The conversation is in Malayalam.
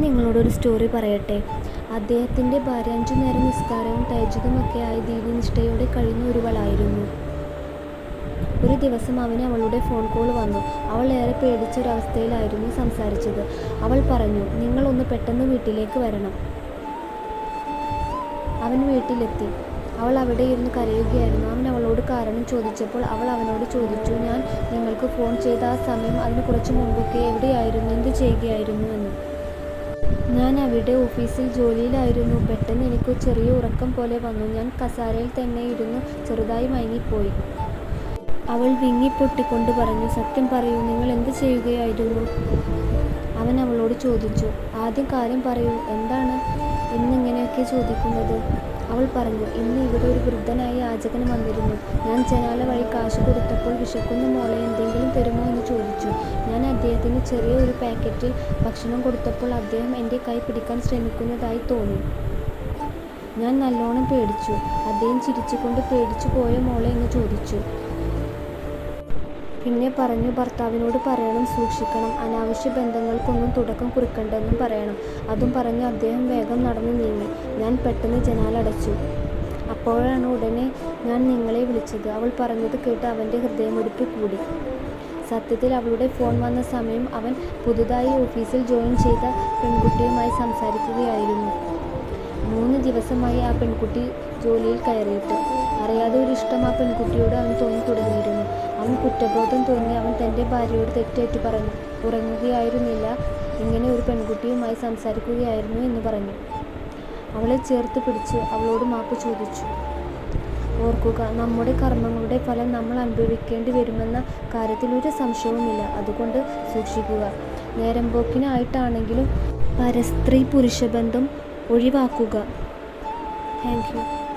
നിങ്ങളോടൊരു സ്റ്റോറി പറയട്ടെ? അദ്ദേഹത്തിന്റെ ഭാര്യ അഞ്ചു നേരം നിസ്കാരവും ആയി ദീനനിഷ്ഠയോടെ കഴിയുന്ന ഒരുവളായിരുന്നു. ഒരു ദിവസം അവന് അവളുടെ ഫോൺ കോൾ വന്നു. അവൾ ഏറെ പേടിച്ച ഒരവസ്ഥയിലായിരുന്നു സംസാരിച്ചത്. അവൾ പറഞ്ഞു നിങ്ങളൊന്ന് പെട്ടെന്ന് വീട്ടിലേക്ക് വരണം. അവൻ വീട്ടിലെത്തി. അവൾ അവിടെ ഇരുന്ന് കരയുകയായിരുന്നു. അവൻ അവളോട് കാരണം ചോദിച്ചപ്പോൾ അവൾ അവനോട് ചോദിച്ചു ഞാൻ നിങ്ങൾക്ക് ഫോൺ ചെയ്ത ആ സമയം അതിന് കുറച്ച് മുമ്പൊക്കെ എവിടെയായിരുന്നു? എന്ത് ചെയ്യുകയായിരുന്നു? എന്ന്. ഞാൻ അവിടെ ഓഫീസിൽ ജോലിയിലായിരുന്നു. പെട്ടെന്ന് എനിക്ക് ചെറിയ ഉറക്കം പോലെ വന്നു. ഞാൻ കസാരയിൽ തന്നെ ഇരുന്നു. ചെറുതായി മയങ്ങിപ്പോയി. അവൾ വിങ്ങിപ്പൊട്ടിക്കൊണ്ട് പറഞ്ഞു സത്യം പറയൂ നിങ്ങൾ എന്ത് ചെയ്യുകയായിരുന്നു? അവൻ അവളോട് ചോദിച്ചു ആദ്യം കാര്യം പറയൂ എന്താണ് ഇന്നിങ്ങനെയൊക്കെ ചോദിക്കുന്നത്? അവൾ പറഞ്ഞു ഇന്ന് ഇവിടെ ഒരു വൃദ്ധനായ യാചകൻ വന്നിരുന്നു. ഞാൻ ജനാല വഴി കാശ് കൊടുത്തപ്പോൾ വിശക്കുന്ന മോളെ എന്തെങ്കിലും തരുമോ എന്ന് ചോദിച്ചു. അദ്ദേഹത്തിന് ചെറിയ ഒരു പാക്കറ്റിൽ ഭക്ഷണം കൊടുത്തപ്പോൾ അദ്ദേഹം എന്റെ കൈ പിടിക്കാൻ ശ്രമിക്കുന്നതായി തോന്നി. ഞാൻ നല്ലോണം പേടിച്ചു. അദ്ദേഹം ചിരിച്ചുകൊണ്ട് പേടിച്ചു പോയ മോളെ എന്ന് ചോദിച്ചു. പിന്നെ പറഞ്ഞു ഭർത്താവിനോട് പറയണം സൂക്ഷിക്കണം. അനാവശ്യ ബന്ധങ്ങൾക്കൊന്നും തുടക്കം കുറിക്കണ്ടെന്നും പറയണം. അതും പറഞ്ഞ് അദ്ദേഹം വേഗം നടന്നു നീങ്ങി. ഞാൻ പെട്ടെന്ന് ജനാലടച്ചു. അപ്പോഴാണ് ഉടനെ ഞാൻ നിങ്ങളെ വിളിച്ചത്. അവൾ പറഞ്ഞത് കേട്ട് അവന്റെ ഹൃദയമിടിപ്പ് കൂടി. സത്യത്തിൽ അവളുടെ ഫോൺ വന്ന സമയം അവൻ പുതുതായി ഓഫീസിൽ ജോയിൻ ചെയ്ത പെൺകുട്ടിയുമായി സംസാരിക്കുകയായിരുന്നു. മൂന്ന് ദിവസമായി ആ പെൺകുട്ടി ജോലിയിൽ കയറിയിട്ട്. അറിയാതെ ഒരു ഇഷ്ടം ആ പെൺകുട്ടിയോട് അവൻ തോന്നി തുടങ്ങിയിരുന്നു അവൻ കുറ്റബോധം തോന്നി അവൻ തന്റെ ഭാര്യയോട് തെറ്റേറ്റു പറഞ്ഞു. ഉറങ്ങുകയായിരുന്നില്ല. ഇങ്ങനെ ഒരു പെൺകുട്ടിയുമായി സംസാരിക്കുകയായിരുന്നു എന്ന് പറഞ്ഞു. അവളെ ചേർത്ത് പിടിച്ച് അവളോട് മാപ്പ് ചോദിച്ചു. ഓർക്കുക നമ്മുടെ കർമ്മങ്ങളുടെ ഫലം നമ്മൾ അനുഭവിക്കേണ്ടി വരുമെന്ന കാര്യത്തിൽ ഒരു സംശയവുമില്ല. അതുകൊണ്ട് സൂക്ഷിക്കുക. നേരം നേരമ്പോക്കിനായിട്ടാണെങ്കിലും പരസ്ത്രീ പുരുഷബന്ധം ഒഴിവാക്കുക. Thank you